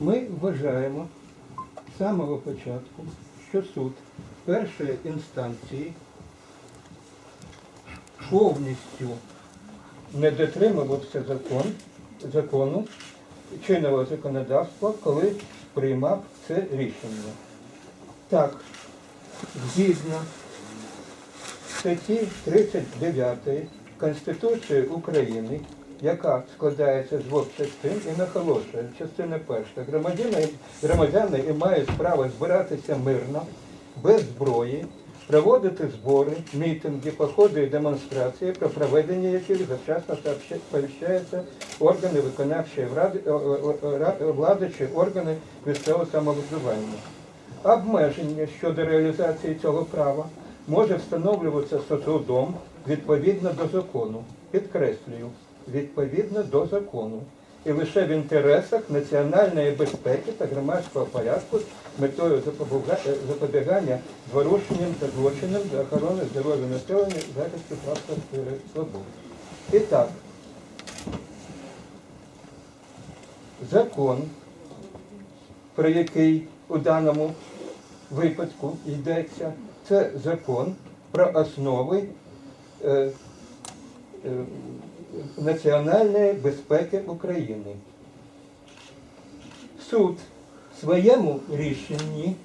Ми вважаємо з самого початку, що суд першої інстанції повністю не дотримувався закон, закону чинного законодавства, коли приймав це рішення. Так, згідно статті 39 Конституції України, яка складається з двох частин і наголошує, частина перша, громадяни, громадяни і мають право збиратися мирно, без зброї, проводити збори, мітинги, походи і демонстрації, про проведення яких завчасно сповіщаються органи виконавчої о- о- ра- влади чи органи місцевого самоврядування. Обмеження щодо реалізації цього права може встановлюватися судом відповідно до закону. Підкреслюю, відповідно до закону. І лише в інтересах національної безпеки та громадського порядку з метою запобігання зворушенням та злочинам за охорони здоров'я населення захисту прав та свободи. І так, закон, про який у даному випадку йдеться, це закон про основи е, е, національної безпеки України. Суд в своєму рішенні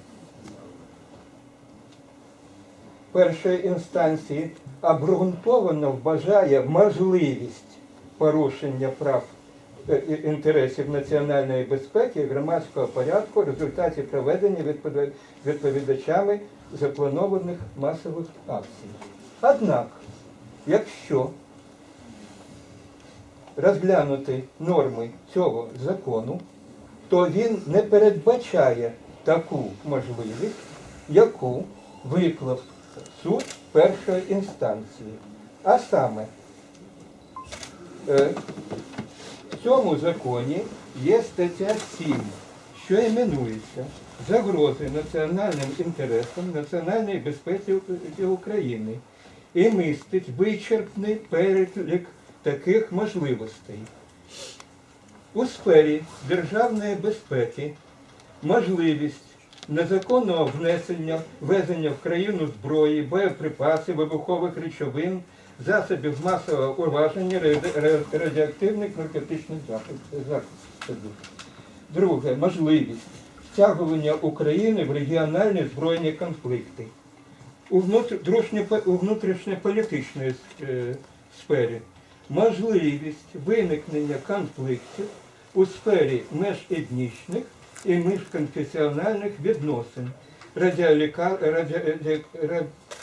першої інстанції обґрунтовано вважає можливість порушення прав е, інтересів національної безпеки і громадського порядку в результаті проведення відпові- відповідачами запланованих масових акцій. Однак, якщо розглянути норми цього закону, то він не передбачає таку можливість, яку виклав суд першої інстанції. А саме, е, в цьому законі є стаття 7, що іменується загрози національним інтересам національної безпеки України і містить вичерпний перелік таких можливостей. У сфері державної безпеки можливість незаконного внесення, ввезення в країну зброї, боєприпасів, вибухових речовин, засобів масового ра- радіоактивних наркотичних засобів. Друге, можливість втягування України в регіональні збройні конфлікти. У внутрішньо- у внутрішньополітичній е, сфері можливість виникнення конфліктів у сфері межетнічних і міжконфесіональних відносин,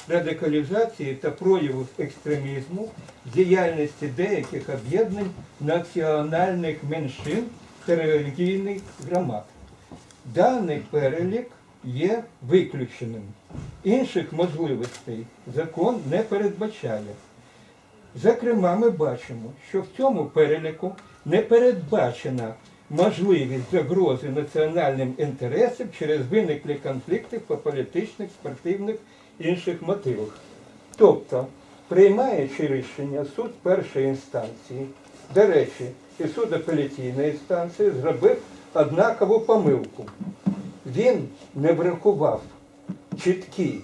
радикалізації та прояву екстремізму, діяльності деяких об'єднань національних меншин та релігійних громад. Даний перелік є виключеним. Інших можливостей закон не передбачає. Зокрема, ми бачимо, що в цьому переліку не передбачена можливість загрози національним інтересам через виниклі конфлікти по політичних, спортивних інших мотивах. Тобто, приймаючи рішення суд першої інстанції, до речі, і суд апеляційної інстанції зробив однакову помилку. Він не врахував чіткі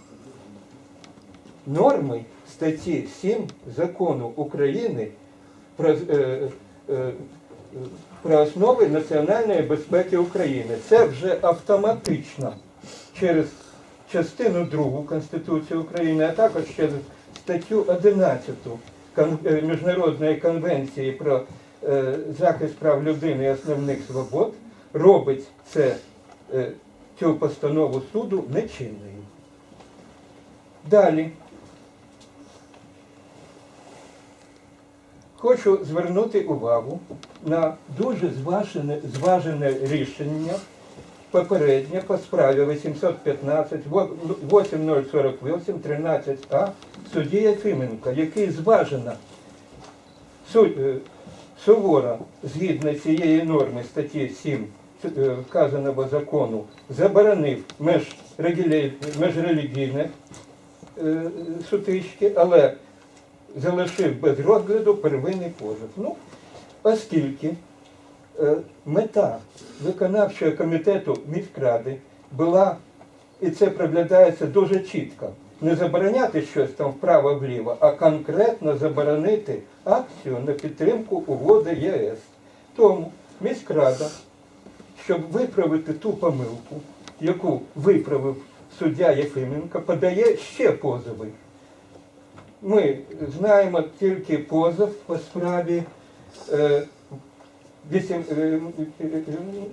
норми статті 7 закону України про, е, е, про основи національної безпеки України. Це вже автоматично через частину 2 Конституції України, а також через статтю 11 е, Міжнародної конвенції про захист прав людини і основних свобод робить це, цю постанову суду нечинною. Далі. Хочу звернути увагу на дуже зважене, зважене рішення попереднє по справі 815 8048 13А судді Єфименка, який зважено е, суворо згідно цієї норми статті 7 е, вказаного закону заборонив межрелігійне е, сутички, але залишив без розгляду первинний позов. Ну, оскільки е, мета виконавчого комітету міськради була, і це проглядається дуже чітко, не забороняти щось там вправо-вліво, а конкретно заборонити акцію на підтримку угоди ЄС. Тому міськрада, щоб виправити ту помилку, яку виправив суддя Єфименко, подає ще позови. Ми знаємо тільки позов по справі, е, е,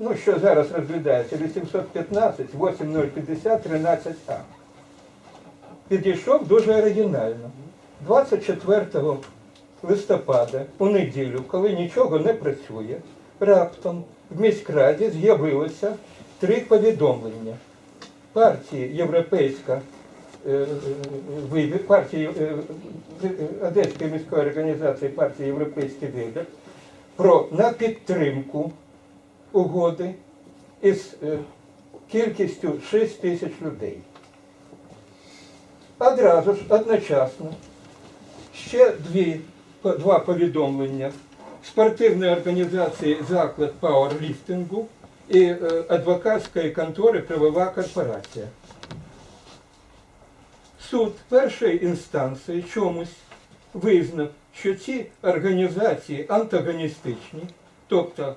ну, що зараз розглядається, 815, 8050, 13А. Підійшов дуже оригінально. 24 листопада, у неділю, коли нічого не працює, раптом в міськраді з'явилося три повідомлення партії Європейська вибір, партії е, е, Одеської міської організації партії Європейський вибір про на підтримку угоди із е, кількістю 6 тисяч людей. Одразу ж одночасно ще дві, два повідомлення спортивної організації заклад пауерліфтингу і е, адвокатської контори Правова корпорація. Суд першої інстанції чомусь визнав, що ці організації антагоністичні, тобто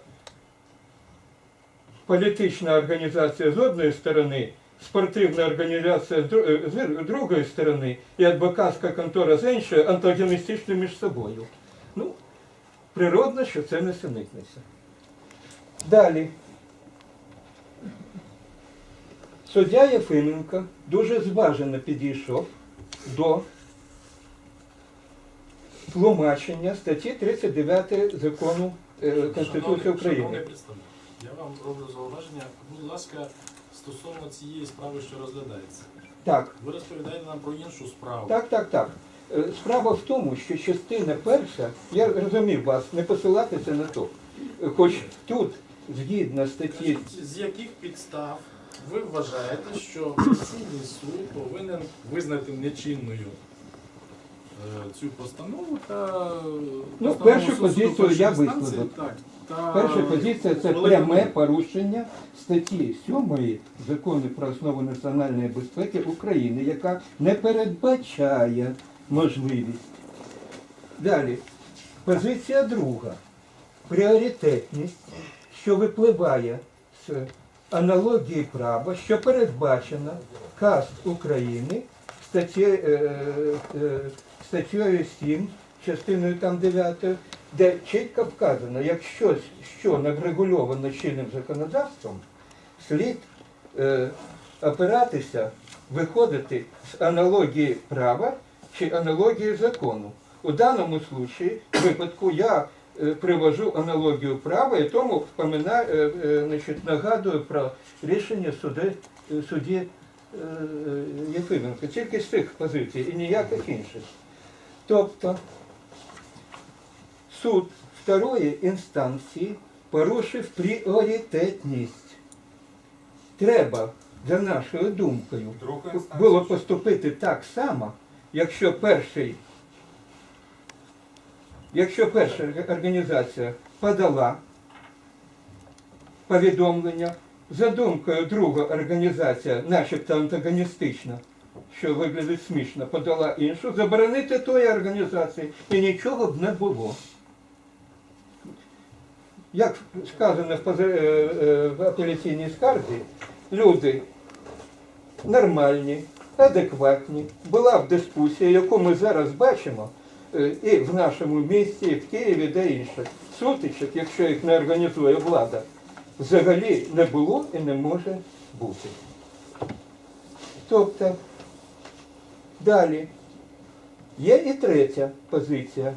політична організація з одної сторони, спортивна організація з дру- з другої сторони і адвокатська контора з іншої антагоністичні між собою. Ну, природно, що це не синитниця. Далі. Суддя Єфименко дуже зважено підійшов до тлумачення статті 39 закону е, Конституції України. я вам роблю зауваження. Будь ласка, стосовно цієї справи, що розглядається. Так, Ви розповідаєте нам про іншу справу. так, так, так. Е, Справа в тому, що частина перша, я розумів вас, не посилатися на то. Е, Хоч тут, згідно статті з яких підстав ви вважаєте, що Конституційний суд повинен визнати нечинною е, цю постанову та Ну, постанову першу суду позицію першої я інстанції? висловив. Так, та Перша позиція це пряме порушення статті 7 закону про основи національної безпеки України, яка не передбачає можливість. Далі, позиція друга. Пріоритетність, що випливає з аналогії права, що передбачена КАС України статті, е, е, 7, частиною там 9, де чітко вказано, як щось, що не чинним законодавством, слід е, опиратися, виходити з аналогії права чи аналогії закону. У даному случаї, випадку я е, привожу аналогію права і тому е, е, значить, нагадую про рішення суди, е, судді е, е, Єфименка, тільки з цих позицій і ніяких інших. Тобто суд второї інстанції порушив пріоритетність. Треба, за нашою думкою, було поступити так само, якщо перший, якщо перша організація подала повідомлення, за думкою друга організація, начебто антагоністична, що виглядить смішно, подала іншу, заборонити тої організації і нічого б не було. Як сказано в, е, е, апеляційній скарзі, люди нормальні, адекватні. Була б дискусія, яку ми зараз бачимо і в нашому місті, і в Києві, де інше. Сутичок, якщо їх не організує влада, взагалі не було і не може бути. Тобто, далі є і третя позиція.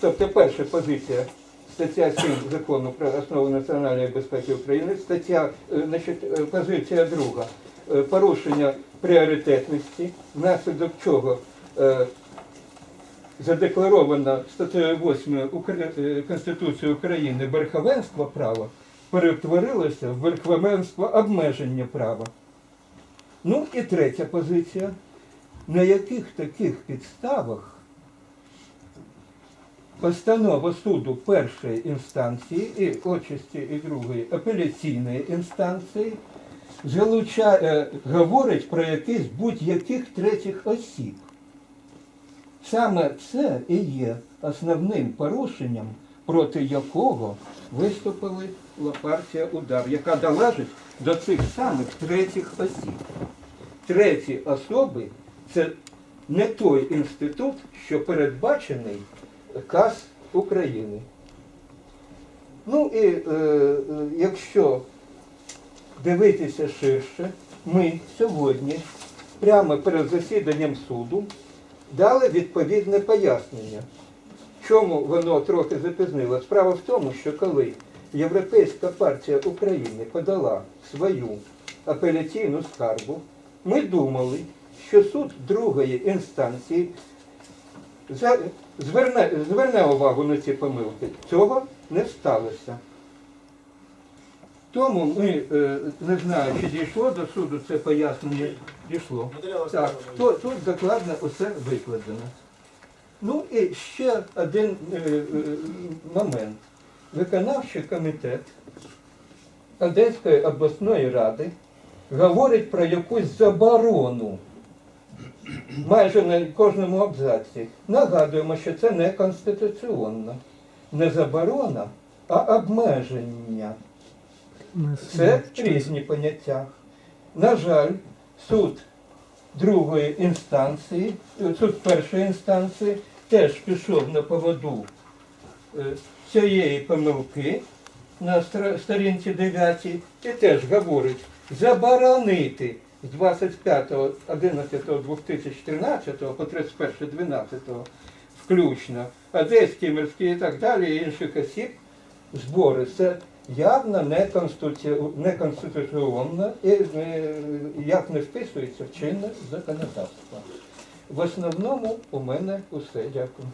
Тобто перша позиція стаття 7 закону про основи національної безпеки України, стаття, е, значить, е, позиція друга. Е, Порушення пріоритетності, внаслідок чого е, задекларовано статтею 8 е, Конституції України верховенство права перетворилося в верховенство обмеження права. Ну і третя позиція. На яких таких підставах постанова суду першої інстанції і очисті і другої апеляційної інстанції залучає, говорить про якісь будь-яких третіх осіб. Саме це і є основним порушенням, проти якого виступили партія удар, яка належить до цих самих третіх осіб. Треті особи це не той інститут, що передбачений КАС України. Ну і е, е, якщо дивитися ширше, ми сьогодні, прямо перед засіданням суду, дали відповідне пояснення. Чому воно трохи запізнило? Справа в тому, що коли Європейська партія України подала свою апеляційну скаргу, ми думали, що суд другої інстанції зверне, зверне увагу на ці помилки. Цього не сталося. Тому ми, е, не знаю, чи дійшло до суду це пояснення. Дійшло. Так, то, тут докладно усе викладено. Ну і ще один е, е, момент. Виконавчий комітет Одеської обласної ради говорить про якусь заборону майже на кожному абзаці. Нагадуємо, що це не конституційно. Не заборона, а обмеження. Це різні поняття. На жаль, суд другої інстанції, суд першої інстанції теж пішов на поводу е, цієї помилки на сторінці 9 і теж говорить заборонити з 25.11.2013 по 31.12 включно Одеський, мирський і так далі, і інших осіб збори. Це явно неконституціонна і е, як не вписується в чинне законодавство. В основному у мене усе. Дякую.